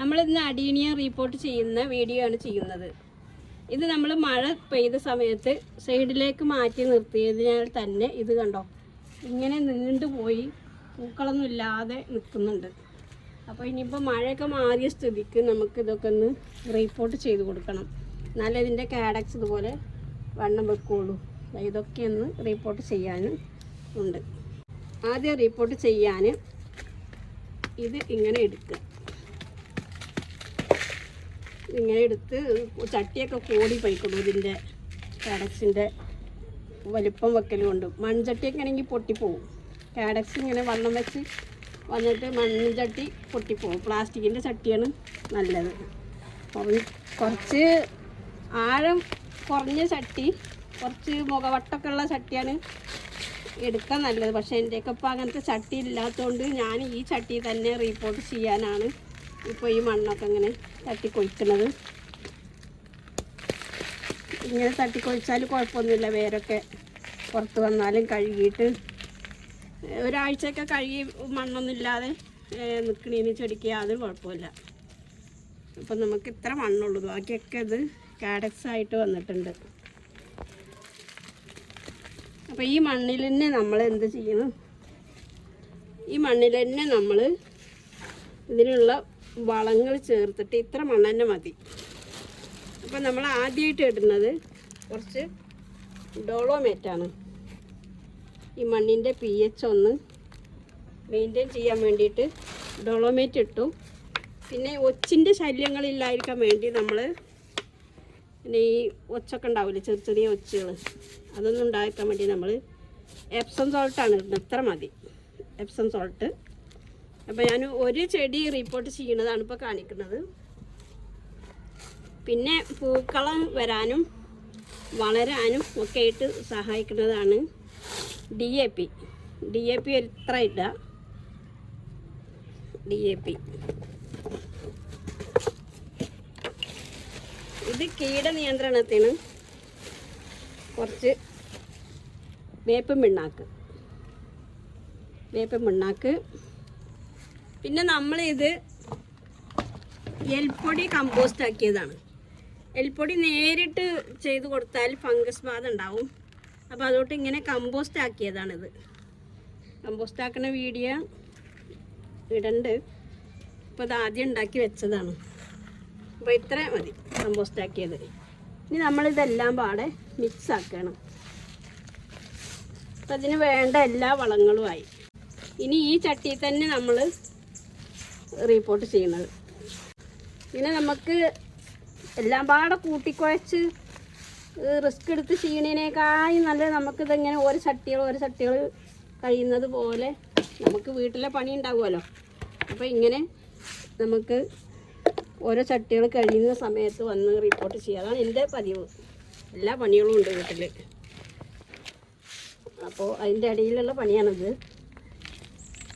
നമ്മൾ ഇന്ന് അടീനിയ റിപ്പോർട്ട് ചെയ്യുന്ന വീഡിയോ ആണ് ചെയ്യുന്നത്. ഇത് നമ്മൾ മഴ പെയ്ത സമയത്ത് സൈഡിലേക്ക് മാറ്റി നിർത്തിയതിനാൽ തന്നെ ഇത് കണ്ടോ? ഇങ്ങനെ നീണ്ടുപോയി പൂക്കളൊന്നും ഇല്ലാതെ നിൽക്കുന്നുണ്ട്. അപ്പോൾ ഇനിയിപ്പോൾ മഴയൊക്കെ മാറിയ സ്ഥിതിക്ക് നമുക്ക് ഇതൊക്കെ ഒന്ന് റീപ്പോർട്ട് ചെയ്ത് കൊടുക്കണം. എന്നാലേ ഇതിന്റെ കാഡക്സ് ഇതുപോലെ വണ്ണം വെക്കുള്ളൂ. ഇതൊക്കെ ഒന്ന് റീപ്പോർട്ട് ചെയ്യാനും ഉണ്ട്. ആദ്യം റീപ്പോർട്ട് ചെയ്യാൻ ഇത് ഇങ്ങനെ എടുക്കുക. ഇങ്ങനെ എടുത്ത് ചട്ടിയൊക്കെ കൂടി പോയിക്കൊള്ളൂ ഇതിന്റെ കാഡക്സിന്റെ വലിപ്പം വെക്കൽ കൊണ്ട്. മൺചട്ടിയൊക്കെ ആണെങ്കിൽ പൊട്ടിപ്പോവും. കാഡക്സ് ഇങ്ങനെ വണ്ണം വെച്ച് വന്നിട്ട് മൺചട്ടി പൊട്ടിപ്പോവും. പ്ലാസ്റ്റിക്കിന്റെ ചട്ടിയാണ് നല്ലത്. കുറച്ച് ആഴം കുറഞ്ഞ ചട്ടി കുറച്ച് മുഖവട്ടമൊക്കെ ഉള്ള ചട്ടിയാണ് എടുക്കാൻ നല്ലത്. പക്ഷേ എന്റെയൊക്കെ ഇപ്പോൾ അങ്ങനത്തെ ചട്ടി ഇല്ലാത്തതുകൊണ്ട് ഞാൻ ഈ ചട്ടി തന്നെ റീപോർട്ട് ചെയ്യാനാണ് ഇപ്പോൾ ഈ മണ്ണൊക്കെ ഇങ്ങനെ തട്ടിക്കൊഴിക്കുന്നത് ഇങ്ങനെ തട്ടിക്കൊഴിച്ചാൽ കുഴപ്പമൊന്നുമില്ല. വേരൊക്കെ പുറത്ത് വന്നാലും കഴുകിയിട്ട്. ഒരാഴ്ചയൊക്കെ കഴുകി മണ്ണൊന്നും ഇല്ലാതെ നിൽക്കണീന് ചെടിക്ക് യാതൊരു കുഴപ്പമില്ല. അപ്പം നമുക്ക് ഇത്ര മണ്ണുള്ളൂ. ബാക്കിയൊക്കെ ഇത് കാഡക്സ് ആയിട്ട് വന്നിട്ടുണ്ട്. അപ്പോൾ ഈ മണ്ണിൽ തന്നെ നമ്മൾ എന്ത് ചെയ്യണം? ഈ മണ്ണിൽ തന്നെ നമ്മൾ ഇതിനുള്ള വളങ്ങൾ ചേർത്തിട്ട് ഇത്ര മണ്ണ് തന്നെ മതി. അപ്പം നമ്മൾ ആദ്യമായിട്ട് ഇടുന്നത് കുറച്ച് ഡോളോമേറ്റാണ്. ഈ മണ്ണിന്റെ പി എച്ച് ഒന്ന് മെയിന്റെയിൻ ചെയ്യാൻ വേണ്ടിയിട്ട് ഡോളോമേറ്റ് ഇട്ടു. പിന്നെ ഒച്ചിന്റെ ശല്യങ്ങളില്ലായിരിക്കാൻ വേണ്ടി നമ്മൾ പിന്നെ ഈ ഒച്ചൊക്കെ ഉണ്ടാവില്ലേ ചെറിയ ചെറിയ ഒച്ചുകൾ അതൊന്നും ഉണ്ടാക്കാൻ വേണ്ടി നമ്മൾ എപ്സം സോൾട്ടാണ് ഇടുന്നത്. ഇത്ര മതി. എപ്സം സോൾട്ട് അപ്പോൾ ഞാൻ ഒരു ചെടി റിപ്പോർട്ട് ചെയ്യുന്നതാണ് ഇപ്പോൾ കാണിക്കുന്നത്. പിന്നെ പൂക്കളം വരാനും വളരാനും ഒക്കെ ആയിട്ട് സഹായിക്കുന്നതാണ് D A P D A P എത്ര ഇടുക ഡി എ പി ഇത് കീടനിയന്ത്രണത്തിന് കുറച്ച് വേപ്പ് പിണ്ണാക്ക്. വേപ്പ് പിണ്ണാക്ക്. പിന്നെ നമ്മളിത് എൽപ്പൊടി കമ്പോസ്റ്റ് ആക്കിയതാണ്. എൽപ്പൊടി നേരിട്ട് ചെയ്ത് കൊടുത്താൽ ഫംഗസ് ബാധ ഉണ്ടാവും. അപ്പോൾ അതുകൊണ്ട് ഇങ്ങനെ കമ്പോസ്റ്റ് ആക്കിയതാണിത്. കമ്പോസ്റ്റ് ആക്കുന്ന വീഡിയോ ഇടണ്ട്. ഇപ്പോൾ ഇത് ആദ്യം ഉണ്ടാക്കി വെച്ചതാണ്. അപ്പോൾ ഇത്ര മതി കമ്പോസ്റ്റ് ആക്കിയത്. ഇനി നമ്മളിതെല്ലാം പാടെ മിക്സ് ആക്കണം. അപ്പം അതിന് വേണ്ട എല്ലാ വളങ്ങളുമായി. ഇനി ഈ ചട്ടിയിൽ തന്നെ നമ്മൾ റിപ്പോർട്ട് ചെയ്യുന്നത്. പിന്നെ നമുക്ക് എല്ലാം പാടെ കൂട്ടിക്കുഴച്ച് റിസ്ക് എടുത്ത് ചെയ്യണേനേക്കായി നല്ലത് നമുക്കിതിങ്ങനെ ഓരോ ചട്ടികൾ ഓരോ ചട്ടികൾ കഴിയുന്നത് പോലെ നമുക്ക് വീട്ടിലെ പണി ഉണ്ടാവുമല്ലോ. അപ്പോൾ ഇങ്ങനെ നമുക്ക് ഓരോ ചട്ടികൾ കഴിയുന്ന സമയത്ത് വന്ന് റിപ്പോർട്ട് ചെയ്യുക. അതാണ് എന്റെ പതിവ്. എല്ലാ പണികളും ഉണ്ട് വീട്ടിൽ അപ്പോൾ അതിന്റെ ഇടയിലുള്ള പണിയാണിത്.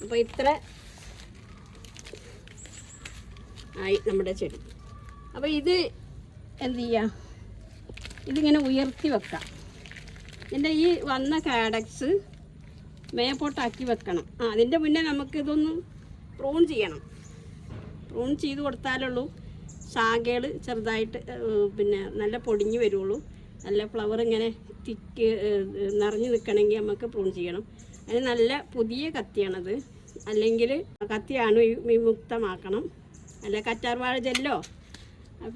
അപ്പോൾ ഇത്ര ആയി നമ്മുടെ ചെടി. അപ്പോൾ ഇത് എന്ത് ചെയ്യുക ഇതിങ്ങനെ ഉയർത്തി വെക്കാം. എന്റെ ഈ വന്ന കാഡക്സ് മേപ്പോട്ടാക്കി വെക്കണം. ആ അതിന്റെ മുന്നേ നമുക്കിതൊന്ന് പ്രൂൺ ചെയ്യണം. പ്രൂൺ ചെയ്ത് കൊടുത്താലുള്ളൂ ശാഖകൾ ചെറുതായിട്ട് പിന്നെ നല്ല പൊടിഞ്ഞു വരുള്ളൂ. നല്ല ഫ്ലവർ ഇങ്ങനെ തിക്ക് നിറഞ്ഞു നിൽക്കണമെങ്കിൽ നമുക്ക് പ്രൂൺ ചെയ്യണം. അതിന് നല്ല പുതിയ കത്തിയാണത്. അല്ലെങ്കിൽ കത്തിയാണ് വിമുക്തമാക്കണം. അല്ല കറ്റാർവാഴ ജെല്ലോ.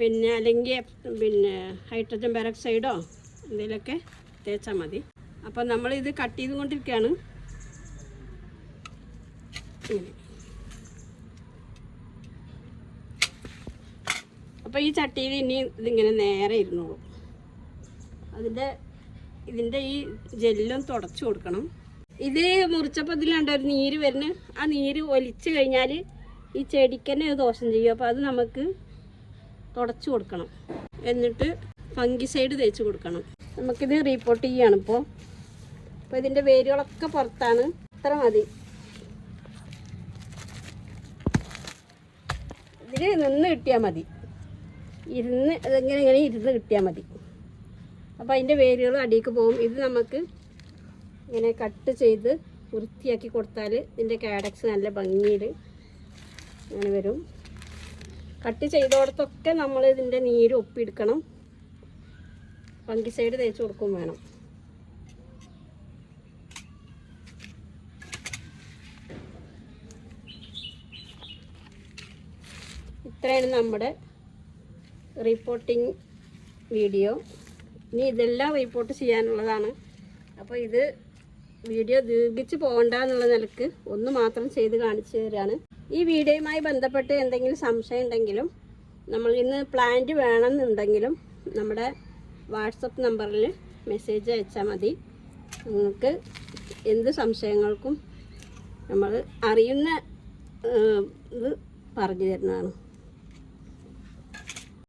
പിന്നെ അല്ലെങ്കിൽ പിന്നെ ഹൈഡ്രജൻ പെറോക്സൈഡോ എന്തെങ്കിലുമൊക്കെ തേച്ചാൽ മതി. അപ്പോൾ നമ്മളിത് കട്ട് ചെയ്തുകൊണ്ടിരിക്കുകയാണ് കൊണ്ടിരിക്കുകയാണ്. അപ്പോൾ ഈ ചട്ടിയിൽ ഇനി ഇതിങ്ങനെ നേരെ ഇരുന്നോളൂ. അതിന്റെ ഇതിന്റെ ഈ ജെല്ലും തുടച്ചു കൊടുക്കണം. ഇത് മുറിച്ചപ്പോൾ ഇതിലാണ്ട് ഒരു നീര് വരുന്നത്. ആ നീര് ഒലിച്ച് കഴിഞ്ഞാൽ ഈ ചെടിക്ക് തന്നെ ദോഷം ചെയ്യും. അപ്പോൾ അത് നമുക്ക് തുടച്ചു കൊടുക്കണം. എന്നിട്ട് ഫംഗിസൈഡ് തേച്ച് കൊടുക്കണം. നമുക്കിത് റീപ്പോർട്ട് ചെയ്യാണ് ഇപ്പോൾ അപ്പോൾ ഇതിന്റെ വേരുകളൊക്കെ പുറത്താണ്. ഇത്ര മതി. ഇതിൽ നിന്ന് കിട്ടിയാൽ മതി. ഇരുന്ന് ഇതെങ്ങനെ ഇങ്ങനെ ഇരുന്ന് കിട്ടിയാൽ മതി. അപ്പോൾ അതിന്റെ വേരുകൾ അടിയിലേക്ക് പോകും. ഇത് നമുക്ക് ഇങ്ങനെ കട്ട് ചെയ്ത് വൃത്തിയാക്കി കൊടുത്താൽ ഇതിന്റെ കാഡക്സ് നല്ല ഭംഗിയിൽ അങ്ങനെ വരും. കട്ട് ചെയ്തോടത്തൊക്കെ നമ്മൾ ഇതിന്റെ നീര് ഒപ്പിയെടുക്കണം. സൈഡ് തേച്ച് കൊടുക്കും വേണം. ഇത്രയാണ് നമ്മുടെ റിപ്പോർട്ടിംഗ് വീഡിയോ ഇനി ഇതെല്ലാം റിപ്പോർട്ട് ചെയ്യാനുള്ളതാണ്. അപ്പോൾ ഇത് വീഡിയോ ദീർഘിച്ച് പോകണ്ട എന്നുള്ള നിലയ്ക്ക് ഒന്ന് മാത്രം ചെയ്ത് കാണിച്ചു തരാണ്. ഈ വീഡിയോയുമായി ബന്ധപ്പെട്ട് എന്തെങ്കിലും സംശയം ഉണ്ടെങ്കിലും നമ്മൾ ഇന്ന് പ്ലാന്റ് വേണമെന്നുണ്ടെങ്കിലും നമ്മുടെ വാട്സപ്പ് നമ്പറിൽ മെസ്സേജ് അയച്ചാൽ മതി. നിങ്ങൾക്ക് എന്ത് സംശയങ്ങൾക്കും നമ്മൾ അറിയുന്ന ഇത് പറഞ്ഞു തരുന്നതാണ്.